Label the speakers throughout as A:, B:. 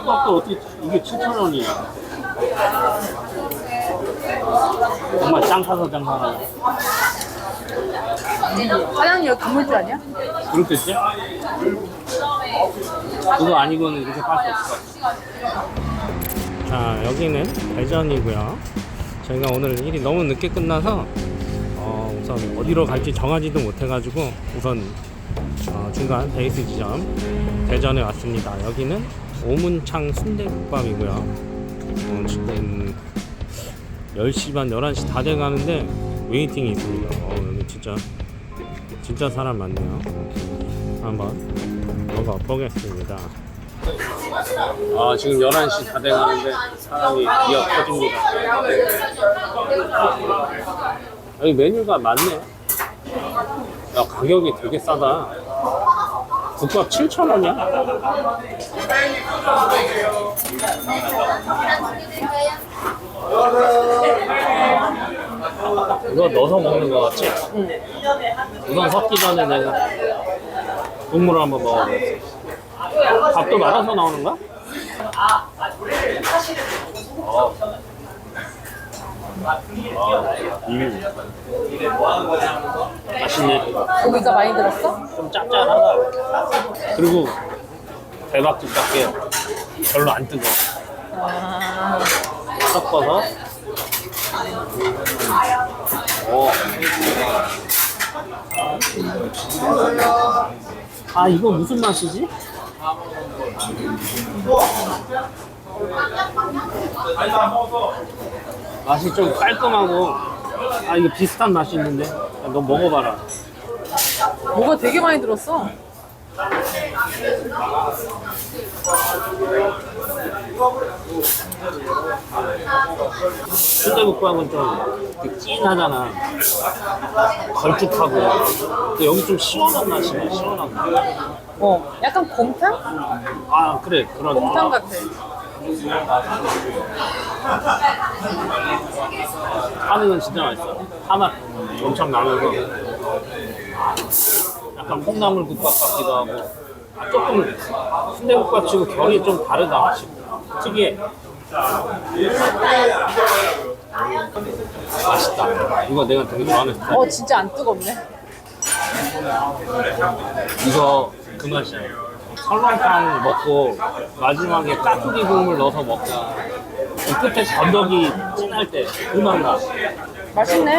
A: 아까도 어떻게 이게 7,000원이야. 정말 짱 사서 장사하는
B: 사장님 여기 건물주 아니야?
A: 그렇겠지? 그거 아니고는 이렇게 팔 수 없을 것 같아. 자, 여기는 대전이고요. 저희가 오늘 일이 너무 늦게 끝나서 어, 우선 어디로 갈지 정하지도 못해가지고 우선 어, 중간 베이스 지점 대전에 왔습니다. 여기는 오문창 순대국밥이고요. 어, 지금 10시 반, 11시 다 돼가는데 웨이팅이 있습니다. 어, 여기 진짜 진짜 사람 많네요. 한번 먹어 보겠습니다. 아 지금 11시 다 돼가는데 사람이 기어 터집니다. 여기 메뉴가 많네. 야 가격이 되게 싸다. 국밥 7,000원이야? 이거 넣어서 먹는 거 같지? 우선 섞기 전에 내가 국물을 한번 먹어보겠어. 밥도 말아서 나오는가? 어. 아, 음. 맛있네.
B: 고기가 많이 들었어?
A: 좀 짭짤하다. 그리고 대박집답게 별로 안 뜨거워.
B: 아,
A: 섞어서. 오. 아, 이거 무슨 맛이지? 맛이 좀 깔끔하고, 아, 이거 비슷한 맛이 있는데? 야, 너 먹어봐라.
B: 뭐가 되게 많이 들었어.
A: 순대국밥은 좀 진하잖아. 걸쭉하고. 근데 여기 좀 시원한 맛이네, 시원한 맛.
B: 어, 약간 곰탕?
A: 아, 그래, 그런.
B: 곰탕 같아.
A: 파는 진짜 맛있어. 파맛 엄청 나면서. 약간 콩나물 국밥 같기도 하고. 아, 조금 순대국밥 치고 결이 좀 다르다. 특이해. 맛있다. 이거 내가 되게 좋아하는 스타일.
B: 어, 진짜 안 뜨겁네.
A: 이거 그 맛이야. 설렁탕 먹고 마지막에 깍두기 국물 넣어서 먹자. 그 끝에 건더기 진할 때 그 맛 나.
B: 맛있네.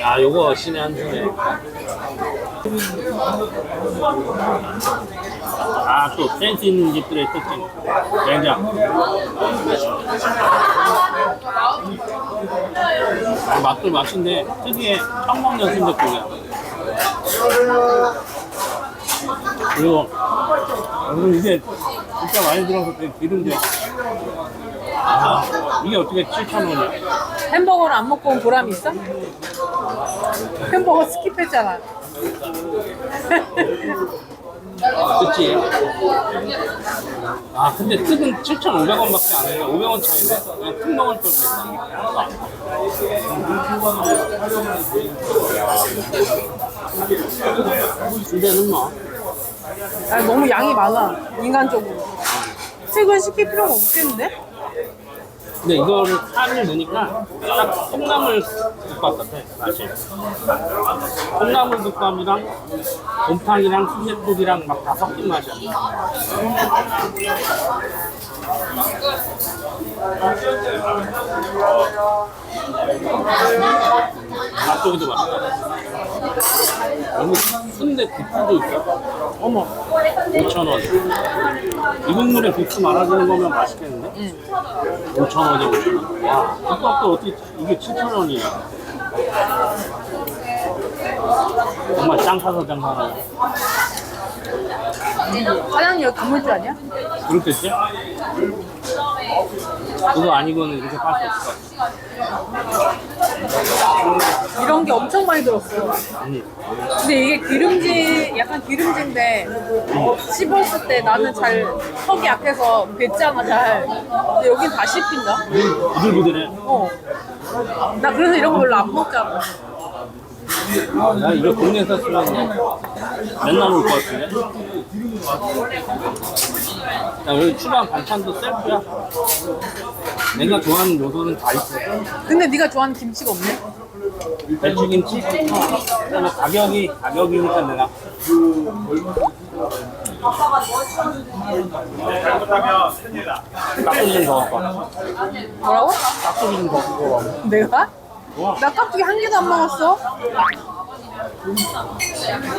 A: 야, 요거 신의 한 수네. 아, 또 센스 있는 집들의 특징. 된장. 아, 맛도 맛인데 특유의 평먹는 순댓국이야. 그리고 그리고 이게 진짜 많이 들어서 기름져. 아, 이게 어떻게 7,000원이야?
B: 햄버거를 안 먹고 온 보람이 있어? 햄버거 스킵했잖아.
A: 그치? 아, 근데 특은 7,500원밖에 안 해요. 500원 차이인데? 그냥 큰 먹을 걸 그랬다. 순대는 뭐?
B: 아, 너무 양이 많아. 인간적으로. 특은 시킬 필요가 없겠는데?
A: 근데 이거를 살을 넣으니까 딱 콩나물 국밥 같아, 맛이. 콩나물 국밥이랑 곰탕이랑 순대국이랑 막 다 섞인 맛이야. 맛조기도 맛있다. 여기 순대 국수도 있어.
B: 어머.
A: 5,000원. 이 국물에 국수 말아주는 거면 맛있겠는데? 5,000원에 5,000원. 와, 국밥도 어떻게, 이게 7,000원이야. 정말 짱 사서 장사하는
B: 사장님 여기 건물주 아니야?
A: 그렇겠지? 그거 아니고는 이렇게 팔 수 없을 것 같아.
B: 이런 게 엄청 많이 들었어.
A: 음.
B: 근데 이게 기름지, 약간 기름진데 씹었을 때 나는 잘 턱이 약해서 뱉잖아 잘. 근데 여긴 다 씹힌다.
A: 부들부들해.
B: 어. 나 그래서 이런 거 별로 안 먹잖아.
A: 나 이거 국내에서 쓰면 맨날 올 것 같은데? 야, 여기 추가한 반찬도 셀프야. 내가 좋아하는 요소는 다 있어.
B: 근데 네가 좋아하는 김치가 없네?
A: 배추김치? 그다음에 가격이, 가격이니까 내가. 깍두기 좀더 갖고 와.
B: 뭐라고?
A: 깍두기 좀더 갖고 와.
B: 내가? 나 깍두기 한 개도 안 먹었어.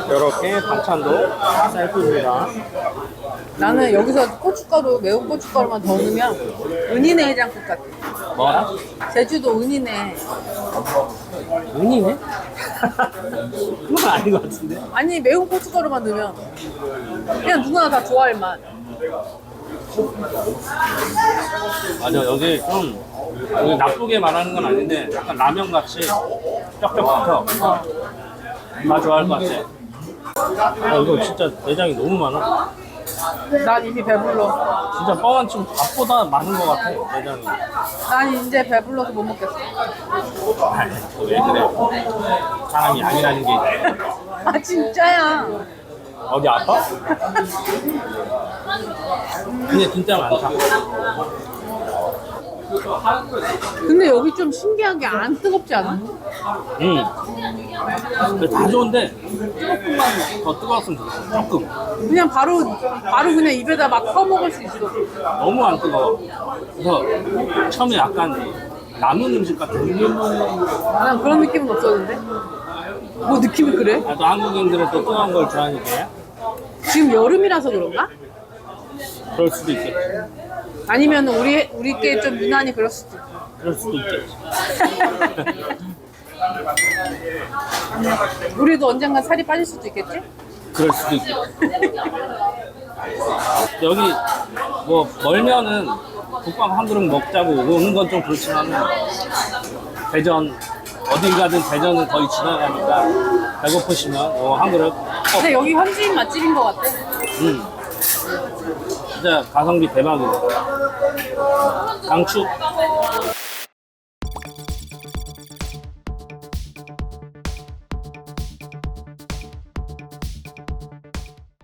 A: 이렇게 반찬도 셀프입니다.
B: 나는 여기서 고춧가루, 매운 고춧가루만 더 넣으면 은인의 해장국 같아.
A: 뭐라?
B: 제주도 은인의.
A: 은이네? 그건 아닌 것 같은데?
B: 아니, 매운 고춧가루만 넣으면 그냥 누구나 다 좋아할 맛.
A: 맞아 여기 좀 여기 나쁘게 말하는 건 아닌데 약간 라면 같이 쩍쩍 붙어 나 좋아할 것 같아 아 이거 진짜 내장이 너무 많아
B: 난 이미 배불러.
A: 진짜 뻥한 치 밥보다 많은 것 같아 내장이
B: 난 이제 배불러서 못 먹겠어.
A: 아이, 왜 그래 사람이 아니라는 게
B: 아, 진짜야.
A: 어디 아파? 근데 진짜 많다
B: 근데 여기 좀 신기하게 안 뜨겁지 않아?
A: 응. 근데 다 좋은데 조금만 더 뜨거웠으면 좋겠어 조금
B: 그냥 바로, 바로 그냥 입에다 막 퍼먹을 수 있어.
A: 너무 안 뜨거워. 그래서 처음에 약간 남은 음식 같은
B: 난 그런 느낌은 없었는데? 뭐 느낌이 그래?
A: 아, 또 한국인들은 또 뜨거운 걸 좋아하니까
B: 지금 여름이라서 그런가?
A: 그럴 수도 있겠지.
B: 아니면 우리 우리께 좀 유난히 그럴 수도 있고.
A: 그럴 수도 있겠지.
B: 우리도 언젠가 살이 빠질 수도 있겠지?
A: 그럴 수도 있겠지. 여기 뭐 멀면은 국밥 한 그릇 먹자고 오는 건 좀 그렇지만 대전 어딜 가든 대전은 거의 지나가니까 배고프시면 어, 한 그릇 꼭
B: 근데 여기 현지인 맛집인 것 같아.
A: 음. 진짜 가성비 대박이네. 강추.